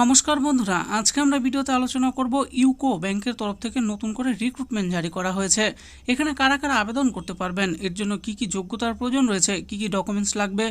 নমস্কার বন্ধুরা, আজকে আমরা ভিডিওতে আলোচনা করব ইউকো ব্যাংকের তরফ থেকে নতুন করে রিক্রুটমেন্ট জারি করা হয়েছে। এখানে কারা কারা আবেদন করতে পারবেন? এর জন্য কি কি যোগ্যতার প্রয়োজন রয়েছে? কি কি ডকুমেন্টস লাগবে?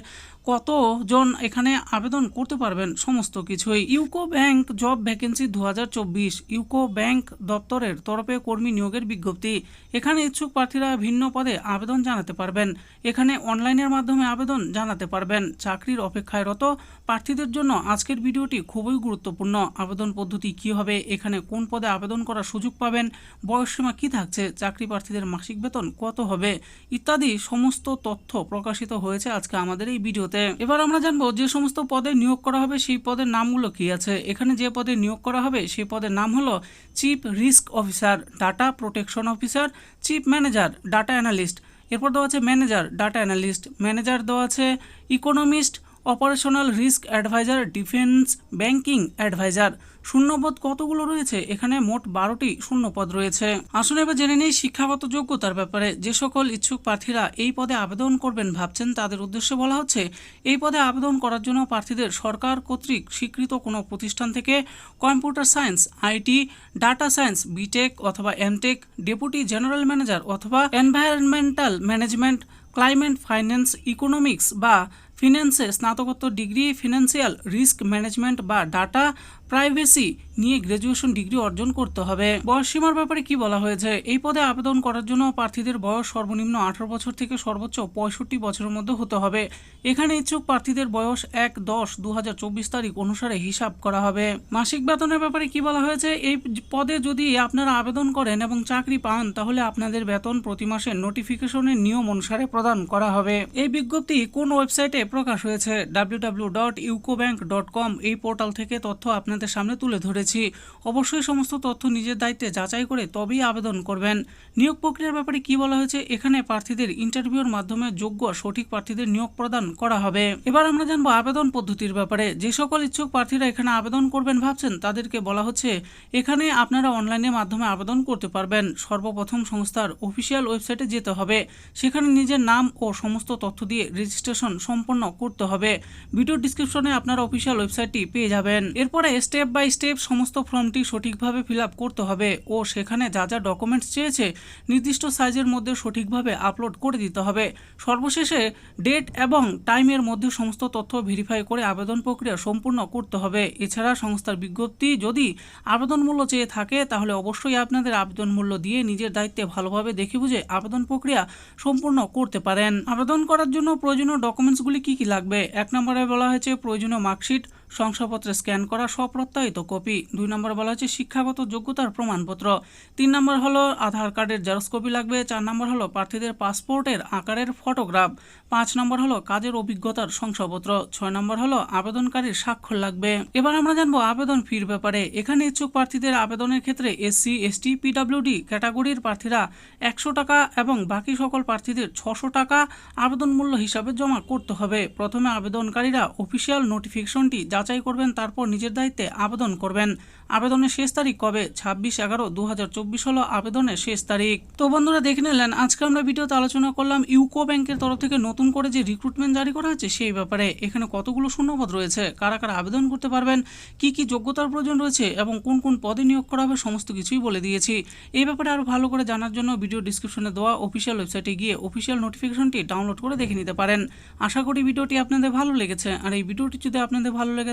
কতজন এখানে আবেদন করতে পারবেন? সমস্ত কিছুই। ইউকো ব্যাংক জব ভ্যাকেন্সি দু হাজার চব্বিশ। ইউকো ব্যাংক দপ্তরের তরফে কর্মী নিয়োগের বিজ্ঞপ্তি। এখানে ইচ্ছুক প্রার্থীরা ভিন্ন পদে আবেদন জানাতে পারবেন। এখানে অনলাইনের মাধ্যমে আবেদন জানাতে পারবেন। চাকরির অপেক্ষায়রত প্রার্থীদের জন্য আজকের ভিডিওটি খুবই গুরুত্বপূর্ণ। আবেদন পদ্ধতি কী হবে? এখানে কোন পদে আবেদন করার সুযোগ পাবেন? বয়সসীমা কী থাকছে? চাকরি প্রার্থীদের মাসিক বেতন কত হবে? ইত্যাদি সমস্ত তথ্য প্রকাশিত হয়েছে আজকে আমাদের এই ভিডিওতে। এবার আমরা জানব যে সমস্ত পদে নিয়োগ করা হবে, সেই পদের নামগুলো কি আছে? এখানে যে পদে নিয়োগ করা হবে, সেই পদের নাম হলো chief risk officer data protection officer chief manager data analyst এরপর দেওয়া আছে ম্যানেজার ডাটা অ্যানালিস্ট ম্যানেজার দেওয়া আছে economist operational risk adviser, defence banking adviser. শূন্যপদ কতগুলো রয়েছে? এখানে মোট বারোটি শূন্যপদ রয়েছে। আসলে এবার জেনে নেই শিক্ষাগত যোগ্যতার ব্যাপারে। যে সকল ইচ্ছুক প্রার্থীরা এই পদে আবেদন করবেন ভাবছেন, তাদের উদ্দেশ্যে বলা হচ্ছে, এই পদে আবেদন করার জন্য প্রার্থীদের সরকার কর্তৃক স্বীকৃত কোনো প্রতিষ্ঠান থেকে computer science, IT, data science, B Tech অথবা M Tech, deputy general manager অথবা environmental management climate finance economics বা ফিন্যান্সে স্নাতকোত্তর ডিগ্রি ফিনান্সিয়াল রিস্ক ম্যানেজমেন্ট বা ডাটা প্রাইভেসি নিয়ে গ্র্যাজুয়েশন ডিগ্রি অর্জন করতে হবে। বয়স সীমার ব্যাপারে কি বলা হয়েছে? এই পদে আবেদন করার জন্য প্রার্থীদের বয়স সর্বনিম্ন আঠারো বছর থেকে সর্বোচ্চ পঁয়ষট্টি বছরের মধ্যে হতে হবে। এখানে ইচ্ছুক প্রার্থীদের বয়স এক দশ দু তারিখ অনুসারে হিসাব করা হবে। মাসিক বেতনের ব্যাপারে কি বলা হয়েছে? এই পদে যদি আপনারা আবেদন করেন এবং চাকরি পান, তাহলে আপনাদের বেতন প্রতি মাসে নোটিফিকেশনের নিয়ম অনুসারে প্রদান করা হবে। এই বিজ্ঞপ্তি কোন ওয়েবসাইটে প্রকাশ হয়েছে? www.ucobank.com এই পোর্টাল থেকে তথ্য আপনাদের সামনে তুলে ধরেছি। অবশ্যই সমস্ত তথ্য নিজের দায়িত্বে যাচাই করে তবেই আবেদন করবেন। নিয়োগ প্রক্রিয়ার ব্যাপারে কি বলা হয়েছে, এখানে প্রার্থীদের ইন্টারভিউর মাধ্যমে যোগ্য সঠিক প্রার্থীদের নিয়োগ প্রদান করা হবে। এবার আমরা জানব আবেদন পদ্ধতির ব্যাপারে। যে সকল ইচ্ছুক প্রার্থীরা এখানে আবেদন করবেন ভাবছেন, তাদেরকে বলা হচ্ছে, এখানে আপনারা অনলাইনের মাধ্যমে আবেদন করতে পারবেন। সর্বপ্রথম সংস্থার অফিসিয়াল ওয়েবসাইটে যেতে হবে। সেখানে নিজের নাম ও সমস্ত তথ্য দিয়ে রেজিস্ট্রেশন সম্পন্ন করতে হবে। ভিডিও ডিসক্রিপশনে আপনারা অফিসিয়াল ওয়েবসাইটটি পেয়ে যাবেন। এরপরে স্টেপ বাই স্টেপ সমস্ত ফর্মটি সঠিকভাবে ফিল করতে হবে ও সেখানে যা যা ডকুমেন্টস চেয়েছে নির্দিষ্ট সাইজের মধ্যে সঠিকভাবে আপলোড করে দিতে হবে। সর্বশেষে ডেট এবং টাইমের মধ্যে সমস্ত তথ্য ভেরিফাই করে আবেদন প্রক্রিয়া সম্পূর্ণ করতে হবে। এছাড়া সংস্থার বিজ্ঞপ্তি যদি আবেদন মূল্য চেয়ে থাকে তাহলে অবশ্যই আপনাদের আবেদন মূল্য দিয়ে নিজের দায়িত্বে ভালোভাবে দেখে বুঝে আবেদন প্রক্রিয়া সম্পূর্ণ করতে পারেন। আবেদন করার জন্য প্রয়োজনীয় ডকুমেন্টসগুলি কি কি লাগবে? এক নম্বরে বলা হয়েছে প্রয়োজনীয় মার্কশিট শংসাপত্রে স্ক্যান করা স্বপ্রত্যায়িত কপি। দুই নম্বর বলা হচ্ছে শিক্ষাগত যোগ্যতার প্রমাণপত্র। তিন নম্বর হলো আধার কার্ডের জেরক্স কপি লাগবে। চার নম্বর হলো প্রার্থীদের পাসপোর্টের আকারের ফটোগ্রাফ। পাঁচ নম্বর হলো কাজের অভিজ্ঞতার শংসাপত্র। ছয় নম্বর হলো আবেদনকারীর স্বাক্ষর লাগবে। এবার আমরা জানব আবেদন ফির ব্যাপারে। এখানে ইচ্ছুক প্রার্থীদের আবেদনের ক্ষেত্রে এসসি, এসটি, পিডাব্লিউডি ক্যাটাগরির প্রার্থীরা একশো টাকা এবং বাকি সকল প্রার্থীদের ছশো টাকা আবেদন মূল্য হিসাবে জমা করতে হবে। প্রথমে আবেদনকারীরা অফিসিয়াল নোটিফিকেশনটি যাচাই করবেন, তারপর নিজের দায়িত্বে আবেদন করবেন। আবেদনের শেষ তারিখ কবে? ছাব্বিশ এগারো দু হাজার চব্বিশ হলো আবেদনের শেষ তারিখ। তো বন্ধুরা, দেখে নিলেন, আজকে আমরা ভিডিওতে আলোচনা করলাম ইউকো ব্যাংকের তরফ থেকে নতুন করে যে রিক্রুটমেন্ট জারি করা হচ্ছে সেই ব্যাপারে। এখানে কতগুলো শূন্যপদ রয়েছে? কারা কারা আবেদন করতে পারবেন? কি কি যোগ্যতার প্রয়োজন রয়েছে? এবং কোন কোন পদে নিয়োগ করা হবে? সমস্ত কিছুই বলে দিয়েছি। এই ব্যাপারে আরও ভালো করে জানার জন্য ভিডিও ডিসক্রিপশনে দেওয়া অফিসিয়াল ওয়েবসাইটে গিয়ে অফিসিয়াল নোটিফিকেশনটি ডাউনলোড করে দেখে নিতে পারেন। আশা করি ভিডিওটি আপনাদের ভালো লেগেছে। আর এই ভিডিওটি যদি আপনাদের ভালো লেগে